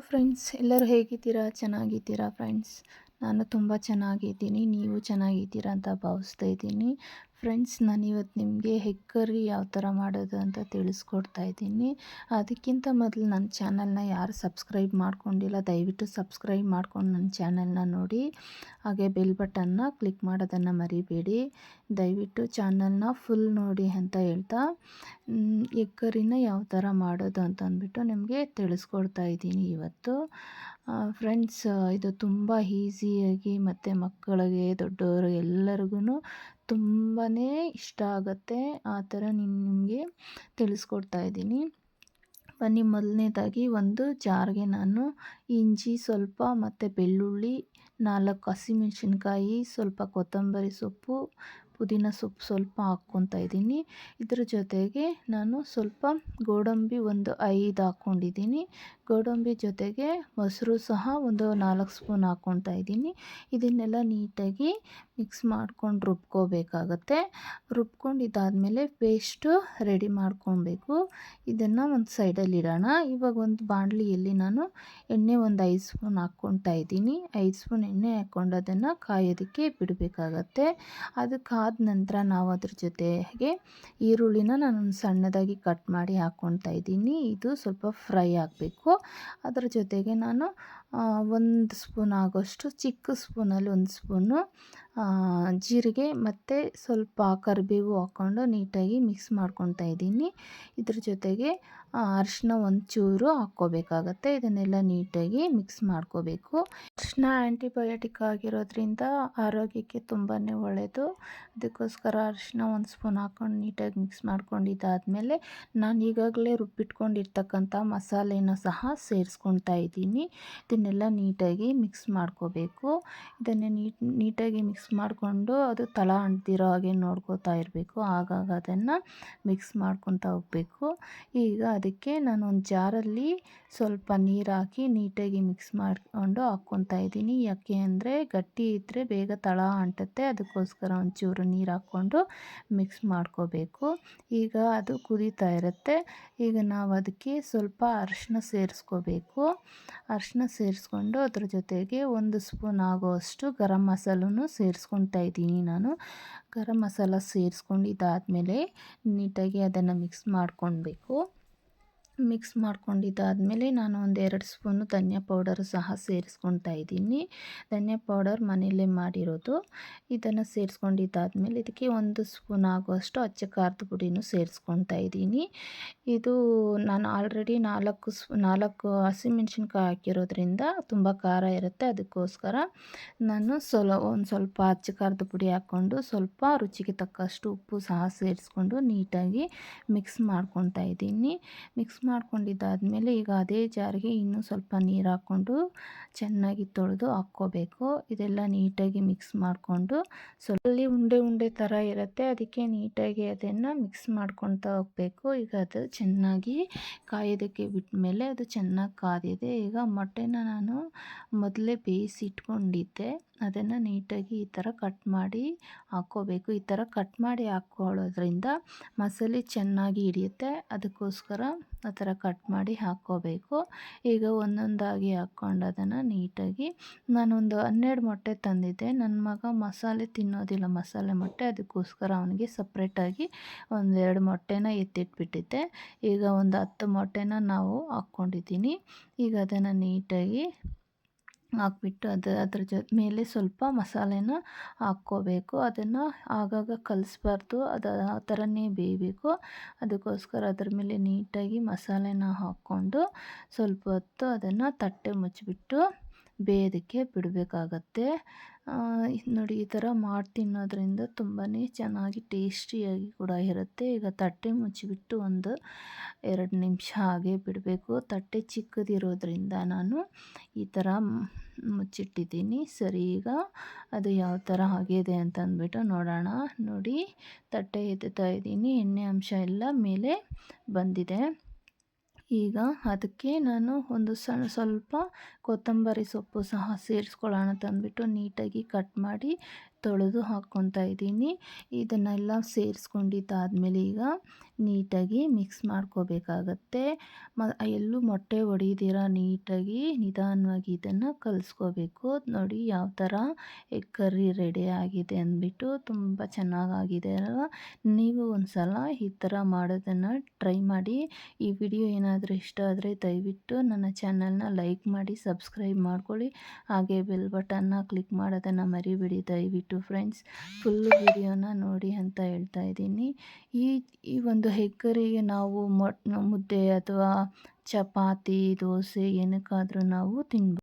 Friends ಎಲ್ಲರೂ ಹೇಗಿದ್ದೀರಾ? ಚೆನ್ನಾಗಿದ್ದೀರಾ ಫ್ರೆಂಡ್ಸ್ ನಾನು ತುಂಬ ಚೆನ್ನಾಗಿದ್ದೀನಿ. ನೀವು ಚೆನ್ನಾಗಿದ್ದೀರಾ ಅಂತ ಭಾವಿಸ್ತಾ ಇದ್ದೀನಿ. ಫ್ರೆಂಡ್ಸ್, ನಾನಿವತ್ತು ನಿಮಗೆ ಹೆಗ್ ಯಾವ ಥರ ಮಾಡೋದು ಅಂತ ತಿಳಿಸ್ಕೊಡ್ತಾ ಇದ್ದೀನಿ. ಅದಕ್ಕಿಂತ ಮೊದಲು ನನ್ನ ಚಾನಲ್ನ ಯಾರು ಸಬ್ಸ್ಕ್ರೈಬ್ ಮಾಡ್ಕೊಂಡಿಲ್ಲ, ದಯವಿಟ್ಟು ಸಬ್ಸ್ಕ್ರೈಬ್ ಮಾಡ್ಕೊಂಡು ನನ್ನ ಚಾನಲ್ನ ನೋಡಿ. ಹಾಗೆ ಬೆಲ್ ಬಟನ್ನ ಕ್ಲಿಕ್ ಮಾಡೋದನ್ನು ಮರಿಬೇಡಿ. ದಯವಿಟ್ಟು ಚಾನಲ್ನ ಫುಲ್ ನೋಡಿ ಅಂತ ಹೇಳ್ತಾ ಎಗ್ ಕರಿನ ಯಾವ ಥರ ಮಾಡೋದು ಅಂತ ಅಂದ್ಬಿಟ್ಟು ನಿಮಗೆ ತಿಳಿಸ್ಕೊಡ್ತಾ ಇದ್ದೀನಿ ಇವತ್ತು. ಫ್ರೆಂಡ್ಸ್, ಇದು ತುಂಬ ಈಸಿಯಾಗಿ ಮತ್ತು ಮಕ್ಕಳಿಗೆ ದೊಡ್ಡವರು ಎಲ್ಲರಿಗೂ ತುಂಬಾ ಇಷ್ಟ ಆಗುತ್ತೆ ಆ ಥರ ನಿಮಗೆ ತಿಳಿಸ್ಕೊಡ್ತಾ ಇದ್ದೀನಿ. ಬನ್ನಿ ಮೊದಲನೇದಾಗಿ ಒಂದು ಜಾರ್ಗೆ ನಾನು ಇಂಜಿ ಸ್ವಲ್ಪ ಮತ್ತು ಬೆಳ್ಳುಳ್ಳಿ, ನಾಲ್ಕು ಹಸಿಮೆಣ್ಸಿನ್ಕಾಯಿ ಸ್ವಲ್ಪ ಕೊತ್ತಂಬರಿ ಸೊಪ್ಪು ಪುದೀನ ಸೊಪ್ಪು ಸ್ವಲ್ಪ ಹಾಕ್ಕೊತಾ ಇದ್ದೀನಿ. ಇದ್ರ ಜೊತೆಗೆ ನಾನು ಸ್ವಲ್ಪ ಗೋಡಂಬಿ ಒಂದು ಐದು ಹಾಕ್ಕೊಂಡಿದ್ದೀನಿ. ಗೋಡಂಬಿ ಜೊತೆಗೆ ಮೊಸರು ಸಹ ಒಂದು ನಾಲ್ಕು ಸ್ಪೂನ್ ಹಾಕ್ಕೊತಾ ಇದ್ದೀನಿ. ಇದನ್ನೆಲ್ಲ ನೀಟಾಗಿ ಮಿಕ್ಸ್ ಮಾಡ್ಕೊಂಡು ರುಬ್ಕೋಬೇಕಾಗತ್ತೆ. ರುಬ್ಕೊಂಡು ಇದಾದಮೇಲೆ ಪೇಸ್ಟು ರೆಡಿ ಮಾಡ್ಕೊಬೇಕು. ಇದನ್ನು ಒಂದು ಸೈಡಲ್ಲಿ ಇಡೋಣ. ಇವಾಗ ಒಂದು ಬಾಣಲಿಯಲ್ಲಿ ನಾನು ಎಣ್ಣೆ ಒಂದು ಐದು ಸ್ಪೂನ್ ಹಾಕ್ಕೊತಾ ಇದ್ದೀನಿ. ಐದು ಸ್ಪೂನ್ ಎಣ್ಣೆ ಹಾಕ್ಕೊಂಡು ಅದನ್ನು ಕಾಯೋದಕ್ಕೆ ಬಿಡಬೇಕಾಗತ್ತೆ. ಅದಕ್ಕಾದ ನಂತರ ನಾವು ಅದ್ರ ಜೊತೆಗೆ ಈರುಳ್ಳಿನ ನಾನು ಸಣ್ಣದಾಗಿ ಕಟ್ ಮಾಡಿ ಹಾಕ್ಕೊಳ್ತಾ ಇದ್ದೀನಿ. ಇದು ಸ್ವಲ್ಪ ಫ್ರೈ ಆಗಬೇಕು. ಅದರ ಜೊತೆಗೆ ನಾನು ಒಂದು ಸ್ಪೂನ್ ಆಗೋಷ್ಟು ಚಿಕ್ಕ ಸ್ಪೂನಲ್ಲಿ ಒಂದು ಸ್ಪೂನು ಜೀರಿಗೆ ಮತ್ತು ಸ್ವಲ್ಪ ಕರಿಬೇವು ಹಾಕ್ಕೊಂಡು ನೀಟಾಗಿ ಮಿಕ್ಸ್ ಮಾಡ್ಕೊತಾ ಇದ್ದೀನಿ. ಇದ್ರ ಜೊತೆಗೆ ಅರಿಶಿನ ಒಂಚೂರು ಹಾಕ್ಕೋಬೇಕಾಗತ್ತೆ. ಇದನ್ನೆಲ್ಲ ನೀಟಾಗಿ ಮಿಕ್ಸ್ ಮಾಡ್ಕೋಬೇಕು. ಅರಿಶಿನ ಆ್ಯಂಟಿಬಯೋಟಿಕ್ ಆಗಿರೋದ್ರಿಂದ ಆರೋಗ್ಯಕ್ಕೆ ತುಂಬಾ ಒಳ್ಳೆಯದು ಅದಕ್ಕೋಸ್ಕರ ಅರಿಶಿನ ಒಂದು ಸ್ಪೂನ್ ಹಾಕ್ಕೊಂಡು ನೀಟಾಗಿ ಮಿಕ್ಸ್ ಮಾಡ್ಕೊಂಡಿದ್ದಾದಮೇಲೆ ನಾನು ಈಗಾಗಲೇ ರುಬ್ಬಿಟ್ಕೊಂಡಿರ್ತಕ್ಕಂಥ ಮಸಾಲೆನ ಸಹ ಸೇರಿಸ್ಕೊತಾ ಇದ್ದೀನಿ. ಇದನ್ನೆಲ್ಲ ನೀಟಾಗಿ ಮಿಕ್ಸ್ ಮಾಡ್ಕೋಬೇಕು. ಇದನ್ನು ನೀಟ್, ನೀಟಾಗಿ ಮಿಕ್ಸ್ ಮಾಡಿಕೊಂಡು ಅದು ತಳ ಅಂಟಿರೋ ಹಾಗೆ ನೋಡ್ಕೋತಾ ಇರಬೇಕು. ಆಗಾಗ ಅದನ್ನು ಮಿಕ್ಸ್ ಮಾಡ್ಕೊತಾ ಹೋಗಬೇಕು. ಈಗ ಅದಕ್ಕೆ ನಾನು ಒಂದು ಜಾರಲ್ಲಿ ಸ್ವಲ್ಪ ನೀರು ಹಾಕಿ ನೀಟಾಗಿ ಮಿಕ್ಸ್ ಮಾಡಿಕೊಂಡು ಹಾಕ್ಕೊತಾ ಇದ್ದೀನಿ. ಯಾಕೆ ಅಂದರೆ ಗಟ್ಟಿ ಇದ್ದರೆ ಬೇಗ ತಳ ಅಂಟುತ್ತೆ. ಅದಕ್ಕೋಸ್ಕರ ಒಂಚೂರು ನೀರು ಹಾಕ್ಕೊಂಡು ಮಿಕ್ಸ್ ಮಾಡ್ಕೋಬೇಕು. ಈಗ ಅದು ಕುದೀತಾ ಇರುತ್ತೆ. ಈಗ ನಾವು ಅದಕ್ಕೆ ಸ್ವಲ್ಪ ಅರಿಶಿನ ಸೇರಿಸ್ಕೋಬೇಕು. ಅರಿಶಿನ ಸೇರಿಸ್ಕೊಂಡು ಅದ್ರ ಜೊತೆಗೆ ಒಂದು ಸ್ಪೂನ್ ಆಗೋಷ್ಟು ಗರಂ ಮಸಾಲೂ ಸೇರಿಸ್ಕೊಳ್ತಾ ಇದ್ದೀನಿ ನಾನು. ಗರಂ ಮಸಾಲ ಸೇರಿಸ್ಕೊಂಡಿದ್ದಾದಮೇಲೆ ನೀಟಾಗಿ ಅದನ್ನು ಮಿಕ್ಸ್ ಮಾಡ್ಕೊಳ್ಬೇಕು. ಮಿಕ್ಸ್ ಮಾಡ್ಕೊಂಡಿದ್ದಾದಮೇಲೆ ನಾನು ಒಂದು ಎರಡು ಸ್ಪೂನು ಧನಿಯಾ ಪೌಡರು ಸಹ ಸೇರಿಸ್ಕೊತಾ ಇದ್ದೀನಿ. ಧನಿಯಾ ಪೌಡರ್ ಮನೆಯಲ್ಲೇ ಮಾಡಿರೋದು. ಇದನ್ನು ಸೇರಿಸ್ಕೊಂಡಿದ್ದಾದಮೇಲೆ ಇದಕ್ಕೆ ಒಂದು ಸ್ಪೂನ್ ಆಗುವಷ್ಟು ಅಚ್ಚ ಖಾರದ ಪುಡಿನೂ ಸೇರಿಸ್ಕೊತಾ ಇದ್ದೀನಿ. ಇದು ನಾನು ಆಲ್ರೆಡಿ ನಾಲ್ಕು ಸ್ಪೂ, ನಾಲ್ಕು ಹಸಿಮೆಣ್ಸಿನ್ಕಾಯಿ ಹಾಕಿರೋದ್ರಿಂದ ತುಂಬ ಖಾರ ಇರುತ್ತೆ. ಅದಕ್ಕೋಸ್ಕರ ನಾನು ಸ್ವಲ ಒಂದು ಸ್ವಲ್ಪ ಅಚ್ಚ ಖಾರದ ಪುಡಿ ಹಾಕ್ಕೊಂಡು ಸ್ವಲ್ಪ ರುಚಿಗೆ ತಕ್ಕಷ್ಟು ಉಪ್ಪು ಸಹ ಸೇರಿಸ್ಕೊಂಡು ನೀಟಾಗಿ ಮಿಕ್ಸ್ ಮಾಡ್ಕೊತಾ ಇದ್ದೀನಿ. ಮಿಕ್ಸ್ ಮಾಡ್ಕೊಂಡಿದ್ದಾದಮೇಲೆ ಈಗ ಅದೇ ಜಾರಿಗೆ ಇನ್ನೂ ಸ್ವಲ್ಪ ನೀರು ಹಾಕ್ಕೊಂಡು ಚೆನ್ನಾಗಿ ತೊಳೆದು ಹಾಕ್ಕೋಬೇಕು. ಇದೆಲ್ಲ ನೀಟಾಗಿ ಮಿಕ್ಸ್ ಮಾಡಿಕೊಂಡು ಸ್ವಲ್ಪ ಉಂಡೆ ಉಂಡೆ ಥರ ಇರುತ್ತೆ. ಅದಕ್ಕೆ ನೀಟಾಗಿ ಅದನ್ನು ಮಿಕ್ಸ್ ಮಾಡ್ಕೊತಾ ಹೋಗಬೇಕು. ಈಗ ಅದು ಚೆನ್ನಾಗಿ ಕಾಯೋದಕ್ಕೆ ಬಿಟ್ಟ ಮೇಲೆ ಅದು ಚೆನ್ನಾಗಿ ಕಾದಿದೆ. ಈಗ ಮೊಟ್ಟೆನ ನಾನು ಮೊದಲೇ ಬೇಯಿಸಿ ಇಟ್ಕೊಂಡಿದ್ದೆ ಅದನ್ನು ನೀಟಾಗಿ ಈ ಥರ ಕಟ್ ಮಾಡಿ ಹಾಕ್ಕೋಬೇಕು. ಈ ಥರ ಕಟ್ ಮಾಡಿ ಹಾಕ್ಕೊಳ್ಳೋದ್ರಿಂದ ಮಸಾಲೆ ಚೆನ್ನಾಗಿ ಹಿಡಿಯುತ್ತೆ. ಅದಕ್ಕೋಸ್ಕರ ಆ ಥರ ಕಟ್ ಮಾಡಿ ಹಾಕ್ಕೋಬೇಕು. ಈಗ ಒಂದೊಂದಾಗಿ ಹಾಕ್ಕೊಂಡು ಅದನ್ನು ನೀಟಾಗಿ ನಾನೊಂದು ಹನ್ನೆರಡು ಮೊಟ್ಟೆ ತಂದಿದ್ದೆ. ನನ್ನ ಮಗ ಮಸಾಲೆ ತಿನ್ನೋದಿಲ್ಲ ಮಸಾಲೆ ಮೊಟ್ಟೆ. ಅದಕ್ಕೋಸ್ಕರ ಅವನಿಗೆ ಸಪ್ರೇಟಾಗಿ ಒಂದೆರಡು ಮೊಟ್ಟೆನ ಎತ್ತಿಟ್ಬಿಟ್ಟಿದ್ದೆ. ಈಗ ಒಂದು ಹತ್ತು ಮೊಟ್ಟೆನ ನಾವು ಹಾಕ್ಕೊಂಡಿದ್ದೀನಿ. ಈಗ ಅದನ್ನು ನೀಟಾಗಿ ಹಾಕ್ಬಿಟ್ಟು ಅದು, ಅದ್ರ ಜೊತೆ ಮೇಲೆ ಸ್ವಲ್ಪ ಮಸಾಲೆನ ಹಾಕ್ಕೋಬೇಕು. ಅದನ್ನು ಆಗಾಗ ಕಲಿಸ್ಬಾರ್ದು. ಅದು ಆ ಥರನೇ ಬೇಯಬೇಕು. ಅದಕ್ಕೋಸ್ಕರ ಅದ್ರ ಮೇಲೆ ನೀಟಾಗಿ ಮಸಾಲೆನ ಹಾಕ್ಕೊಂಡು ಸ್ವಲ್ಪ ಹೊತ್ತು ಅದನ್ನು ತಟ್ಟೆ ಮುಚ್ಚಿಬಿಟ್ಟು ಬೇಯೋದಕ್ಕೆ ಬಿಡಬೇಕಾಗತ್ತೆ. ನೋಡಿ ಈ ಥರ ಮಾಡಿ ತಿನ್ನೋದ್ರಿಂದ ತುಂಬಾ ಚೆನ್ನಾಗಿ ಟೇಸ್ಟಿಯಾಗಿ ಕೂಡ ಇರುತ್ತೆ. ಈಗ ತಟ್ಟೆ ಮುಚ್ಚಿಬಿಟ್ಟು ಒಂದು ಎರಡು ನಿಮಿಷ ಹಾಗೆ ಬಿಡಬೇಕು. ತಟ್ಟೆ ಚಿಕ್ಕದಿರೋದ್ರಿಂದ ನಾನು ಈ ಥರ ಮುಚ್ಚಿಟ್ಟಿದ್ದೀನಿ. ಸರಿ, ಈಗ ಅದು ಯಾವ ಥರ ಆಗಿದೆ ಅಂತ ಅಂದ್ಬಿಟ್ಟು ನೋಡೋಣ. ನೋಡಿ, ತಟ್ಟೆ ಎತ್ತುತ್ತಾ ಇದ್ದೀನಿ. ಎಣ್ಣೆ ಅಂಶ ಎಲ್ಲ ಮೇಲೆ ಬಂದಿದೆ. ಈಗ ಅದಕ್ಕೆ ನಾನು ಒಂದು ಸಣ್ಣ ಸ್ವಲ್ಪ ಕೊತ್ತಂಬರಿ ಸೊಪ್ಪು ಸಹ ಸೇರಿಸ್ಕೊಳ್ಳೋಣ ತಂದುಬಿಟ್ಟು ನೀಟಾಗಿ ಕಟ್ ಮಾಡಿ ತೊಳೆದು ಹಾಕ್ಕೊತಾ ಇದ್ದೀನಿ. ಇದನ್ನೆಲ್ಲ ಸೇರಿಸ್ಕೊಂಡಿದ್ದಾದಮೇಲೆ ಈಗ ನೀಟಾಗಿ ಮಿಕ್ಸ್ ಮಾಡ್ಕೋಬೇಕಾಗತ್ತೆ. ಮ, ಎಲ್ಲೂ ಮೊಟ್ಟೆ ಹೊಡೆಯದಿರ ನೀಟಾಗಿ ನಿಧಾನವಾಗಿ ಇದನ್ನು ಕಲಿಸ್ಕೋಬೇಕು. ನೋಡಿ ಯಾವ ಥರ ಎಗ್ ಕರ್ರಿ ರೆಡಿ ಆಗಿದೆ ಅಂದ್ಬಿಟ್ಟು ತುಂಬ ಚೆನ್ನಾಗಾಗಿದೆ ಅಲ್ವಾ? ನೀವು ಒಂದು ಸಲ ಈ ಥರ ಮಾಡೋದನ್ನು ಟ್ರೈ ಮಾಡಿ. ಈ ವಿಡಿಯೋ ಏನಾದರೂ ಇಷ್ಟ ಆದರೆ ದಯವಿಟ್ಟು ನನ್ನ ಚಾನಲ್ನ ಲೈಕ್ ಮಾಡಿ, ಸಬ್ಸ್ಕ್ರೈಬ್ ಮಾಡ್ಕೊಳ್ಳಿ. ಹಾಗೆ ಬೆಲ್ ಬಟನ್ನ ಕ್ಲಿಕ್ ಮಾಡೋದನ್ನು ಮರಿಬೇಡಿ. ದಯವಿಟ್ಟು ಫ್ರೆಂಡ್ಸ್, ಫುಲ್ ವಿಡಿಯೋನ ನೋಡಿ ಅಂತ ಹೇಳ್ತಾ ಇದ್ದೀನಿ. ಈ ಈ ಒಂದು ಹೆಗ್ ಕರಿಗೆ ನಾವು ಮುದ್ದೆ ಅಥವಾ ಚಪಾತಿ, ದೋಸೆ ಏನಕ್ಕಾದರೂ ನಾವು ತಿನ್ಬೋದು